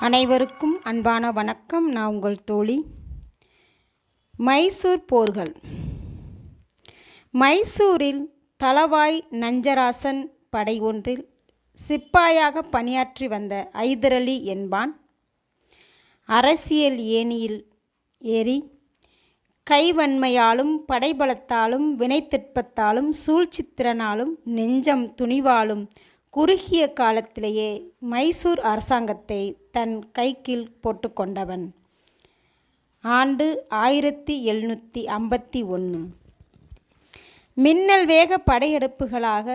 அனைவருக்கும் அன்பான வணக்கம். நான் உங்கள் தோழி மைசூர் போர்கள். மைசூரில் தளவாய் நஞ்சராசன் படை ஒன்றில் சிப்பாயாக பணியாற்றி வந்த ஐதரலி என்பான். அரசியல் ஏணியில் ஏறி கைவன்மையாலும் படைபலத்தாலும் வினைத்திற்பத்தாலும் சூழ்ச்சித்திறனாலும் நெஞ்சம் துணிவாலும் குறுகிய காலத்திலேயே மைசூர் அரசாங்கத்தை தன் கைக்கீழ் போட்டுக்கொண்டவன் ஆண்டு ஆயிரத்தி எழுநூற்றி ஐம்பத்தி ஒன்று மின்னல் வேக படையெடுப்புகளாக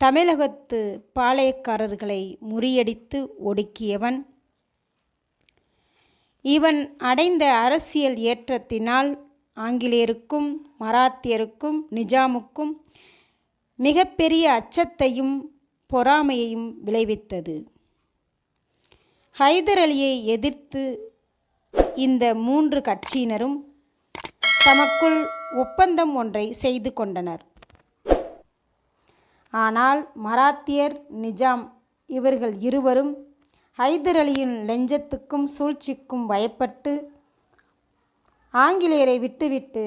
தமிழகத்து பாளையக்காரர்களை முறியடித்து ஒடுக்கியவன் இவன் அடைந்த அரசியல் ஏற்றத்தினால் ஆங்கிலேயருக்கும் மராத்தியருக்கும் நிஜாமுக்கும் மிகப்பெரிய அச்சத்தையும் பொறாமையையும் விளைவித்தது. ஹைதர் அலியை எதிர்த்து இந்த மூன்று கட்சியினரும் தமக்குள் ஒப்பந்தம் ஒன்றை செய்து கொண்டனர். ஆனால் மராத்தியர் நிஜாம் இவர்கள் இருவரும் ஹைதர் அலியின் லெஞ்சத்துக்கும் சூழ்ச்சிக்கும் பயப்பட்டு ஆங்கிலேயரை விட்டுவிட்டு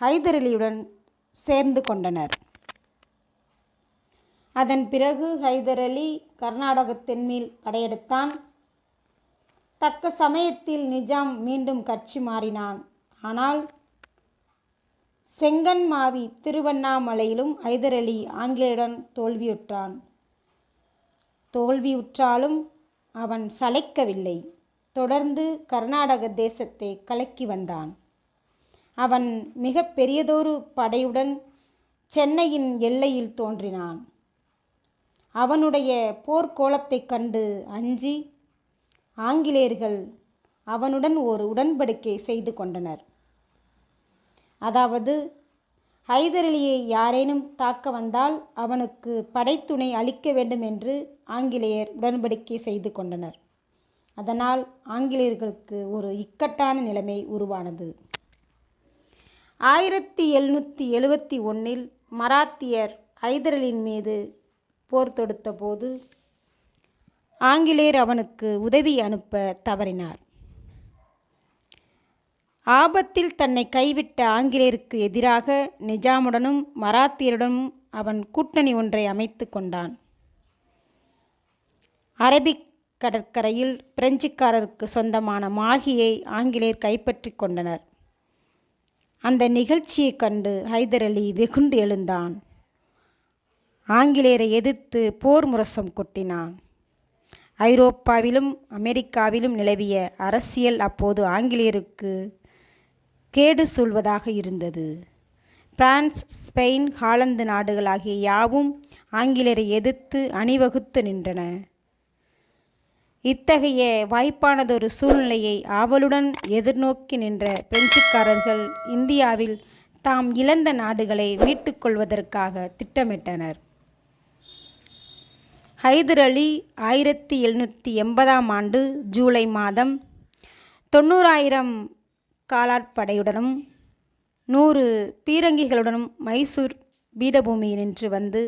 ஹைதர் அலியுடன் சேர்ந்து கொண்டனர். அதன் பிறகு ஹைதர் அலி கர்நாடகத்தின் மேல் படையெடுத்தான். தக்க சமயத்தில் நிஜாம் மீண்டும் கட்சி மாறினான். ஆனால் செங்கன்மாவி திருவண்ணாமலையிலும் ஹைதர் அலி ஆங்கிலேயருடன் தோல்வியுற்றான். தோல்வியுற்றாலும் அவன் சளைக்கவில்லை. தொடர்ந்து கர்நாடக தேசத்தை கலக்கி வந்தான். அவன் மிக பெரியதொரு படையுடன் சென்னையின் எல்லையில் தோன்றினான். அவனுடைய போர்க்கோலத்தைக் கண்டு அஞ்சி ஆங்கிலேயர்கள் அவனுடன் ஒரு உடன்படிக்கை செய்து கொண்டனர். அதாவது ஹைதரலியை யாரேனும் தாக்க வந்தால் அவனுக்கு படைத்துணை அளிக்க வேண்டும் என்று ஆங்கிலேயர் உடன்படிக்கை செய்து கொண்டனர். அதனால் ஆங்கிலேயர்களுக்கு ஒரு இக்கட்டான நிலைமை உருவானது. ஆயிரத்தி எழுநூற்றி எழுவத்தி ஒன்றில் மராத்தியர் ஹைதரலின் மீது போர் தொடுத்தபோது ஆங்கிலேயர் அவனுக்கு உதவி அனுப்ப தவறினார். ஆபத்தில் தன்னை கைவிட்ட ஆங்கிலேயருக்கு எதிராக நிஜாமுடனும் மராத்தியருடனும் அவன் கூட்டணி ஒன்றை அமைத்து கொண்டான். அரபிக் கடற்கரையில் பிரெஞ்சுக்காரருக்கு சொந்தமான மாகியை ஆங்கிலேயர் கைப்பற்றி கொண்டனர். அந்த நிகழ்ச்சியைக் கண்டு ஹைதர் அலி வெகுண்டு எழுந்தான். ஆங்கிலேயரை எதிர்த்து போர் முரசம் கொட்டினான். ஐரோப்பாவிலும் அமெரிக்காவிலும் நிலவிய அரசியல் அப்போது ஆங்கிலேயருக்கு கேடு சொல்வதாக இருந்தது. பிரான்ஸ் ஸ்பெயின் ஹாலந்து நாடுகள் ஆகிய யாவும் ஆங்கிலேயரை எதிர்த்து அணிவகுத்து நின்றன. இத்தகைய வாய்ப்பானதொரு சூழ்நிலையை ஆவலுடன் எதிர்நோக்கி நின்ற பிரெஞ்சுக்காரர்கள் இந்தியாவில் தாம் இழந்த நாடுகளை மீட்டுக்கொள்வதற்காக திட்டமிட்டனர். ஹைதர் அலி ஆயிரத்தி எழுநூற்றி எண்பதாம் ஆண்டு ஜூலை மாதம் தொண்ணூறாயிரம் காலாட்படையுடனும் நூறு பீரங்கிகளுடனும் மைசூர் பீடபூமியில் நின்று வந்து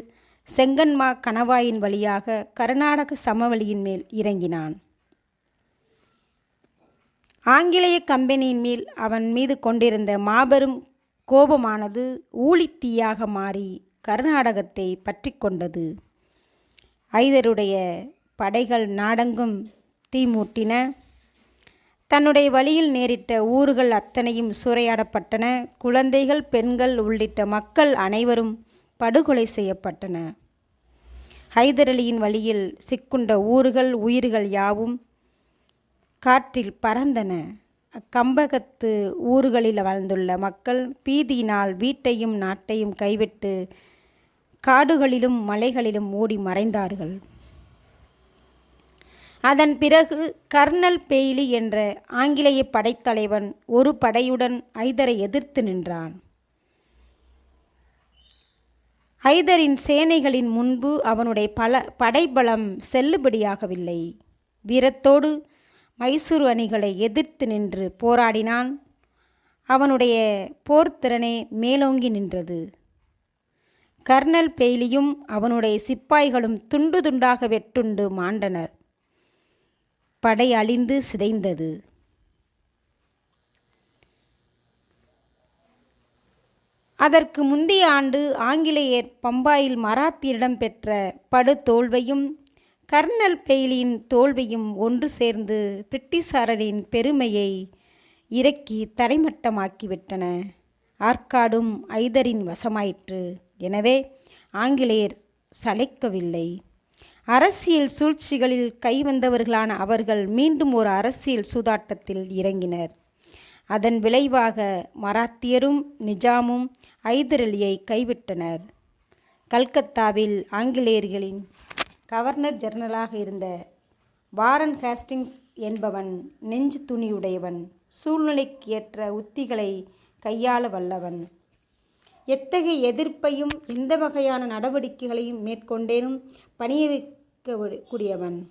செங்கன்மா கணவாயின் வழியாக கர்நாடக சமவெளியின் மேல் இறங்கினான். ஆங்கிலேய கம்பெனியின் மேல் அவன் மீது கொண்டிருந்த மாபெரும் கோபமானது ஊழித்தீயாக மாறி கர்நாடகத்தை பற்றி கொண்டது. ஐதருடைய படைகள் நாடெங்கும் தீமூட்டின. தன்னுடைய வழியில் நேரிட்ட ஊர்கள் அத்தனையும் சூறையாடப்பட்டன. குழந்தைகள் பெண்கள் உள்ளிட்ட மக்கள் அனைவரும் படுகொலை செய்யப்பட்டன. ஹைதர் அலியின் வழியில் சிக்குண்ட ஊர்கள் உயிர்கள் யாவும் காற்றில் பறந்தன. அக்கம்பகத்து ஊர்களில் வாழ்ந்துள்ள மக்கள் பீதியினால் வீட்டையும் நாட்டையும் கைவிட்டு காடுகளிலும் மலைகளிலும் ஓடி மறைந்தார்கள். அதன் பிறகு கர்னல் பெய்லி என்ற ஆங்கிலேய படைத்தலைவன் ஒரு படையுடன் ஐதரை எதிர்த்து நின்றான். ஐதரின் சேனைகளின் முன்பு அவனுடைய பல படைபலம் செல்லுபடியாகவில்லை. வீரத்தோடு மைசூர் அணிகளை எதிர்த்து நின்று போராடினான். அவனுடைய போர்த்திறனே மேலோங்கி நின்றது. கர்னல் பெய்லியும் அவனுடைய சிப்பாய்களும் துண்டு துண்டாக வெட்டுண்டு மாண்டனர். படை அழிந்து சிதைந்தது. அதற்கு முந்தைய ஆண்டு ஆங்கிலேயர் பம்பாயில் மராத்தியரிடம் பெற்ற படு தோல்வையும் கர்னல் பெயிலியின் தோல்வியும் ஒன்று சேர்ந்து பிரிட்டிஷாரரின் பெருமையை இறக்கி தரைமட்டமாக்கிவிட்டன. ஆற்காடும் ஐதரின் வசமாயிற்று. எனவே ஆங்கிலேயர் சளைக்கவில்லை. அரசியல் சூழ்ச்சிகளில் கைவந்தவர்களான அவர்கள் மீண்டும் ஒரு அரசியல் சூதாட்டத்தில் இறங்கினர். அதன் விளைவாக மராத்தியரும் நிஜாமும் ஐதரலியை கைவிட்டனர். கல்கத்தாவில் ஆங்கிலேயர்களின் கவர்னர் ஜெனரலாக இருந்த வாரன் ஹேஸ்டிங்ஸ் என்பவன் நெஞ்சு துணியுடையவன் சூழ்நிலைக்கு ஏற்ற உத்திகளை கையாள வல்லவன். எத்தகைய எதிர்ப்பையும் எந்த வகையான நடவடிக்கைகளையும் மேற்கொண்டேனும் பணிய வைக்க கூடியவன்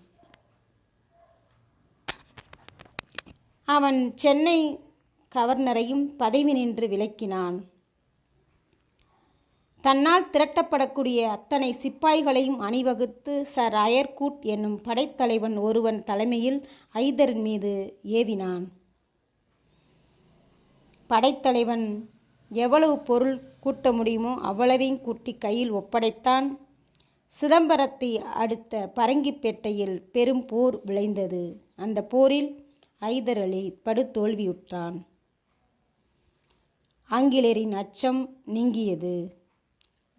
அவன் சென்னை கவர்னரையும் பதவி நின்று விலக்கினான். தன்னால் திரட்டப்படக்கூடிய அத்தனை சிப்பாய்களையும் அணிவகுத்து சர் அயர்கூட் என்னும் படைத்தலைவன் ஒருவன் தலைமையில் ஐதரின் மீது ஏவினான். படைத்தலைவன் எவ்வளவு பொருள் கூட்ட முடியுமோ அவ்வளவையும் கூட்டி கையில் ஒப்படைத்தான் சிதம்பரத்தை அடுத்த பரங்கிப்பேட்டையில் பெரும் போர் விளைந்தது. அந்த போரில் ஐதர் அலி படுதோல்வியுற்றான் ஆங்கிலேயரின் அச்சம் நீங்கியது.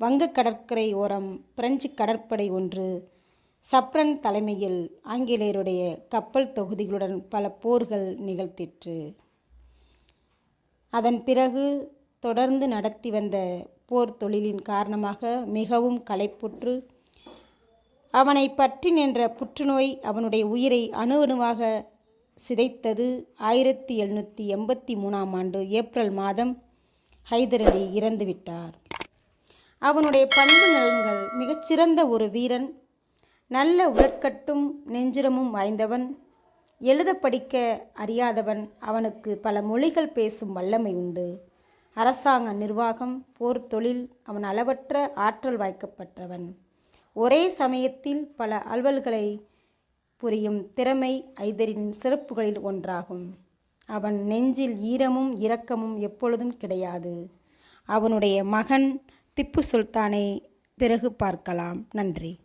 வங்க கடற்கரை ஓரம் பிரெஞ்சு கடற்படை ஒன்று சப்ரன் தலைமையில் ஆங்கிலேயருடைய கப்பல் தொகுதிகளுடன் பல போர்கள் நிகழ்த்திற்று. அதன் பிறகு தொடர்ந்து நடத்தி வந்த போர் தொழிலின் காரணமாக மிகவும் களைப்புற்று அவனை பற்றி நின்ற புற்றுநோய் அவனுடைய உயிரை அணு அணுவாக சிதைத்தது ஆயிரத்தி எழுநூற்றி எண்பத்தி மூணாம் ஆண்டு ஏப்ரல் மாதம் ஹைதர் அலி இறந்துவிட்டார் அவனுடைய பண்பு நலன்கள் மிகச்சிறந்த ஒரு வீரன் நல்ல உடற்கட்டும் நெஞ்சிரமும் வாய்ந்தவன் எழுத படிக்க அறியாதவன் அவனுக்கு பல மொழிகள் பேசும் வல்லமை உண்டு. அரசாங்க நிர்வாகம் போர் தொழில் அவன் அளவற்ற ஆற்றல் வாய்க்கப்பட்டவன். ஒரே சமயத்தில் பல அலுவல்களை புரியும் திறமை ஐதரின் சிறப்புகளில் ஒன்றாகும். அவன் நெஞ்சில் ஈரமும் இரக்கமும் எப்பொழுதும் கிடையாது. அவனுடைய மகன் திப்பு சுல்தானை பிறகு பார்க்கலாம். நன்றி.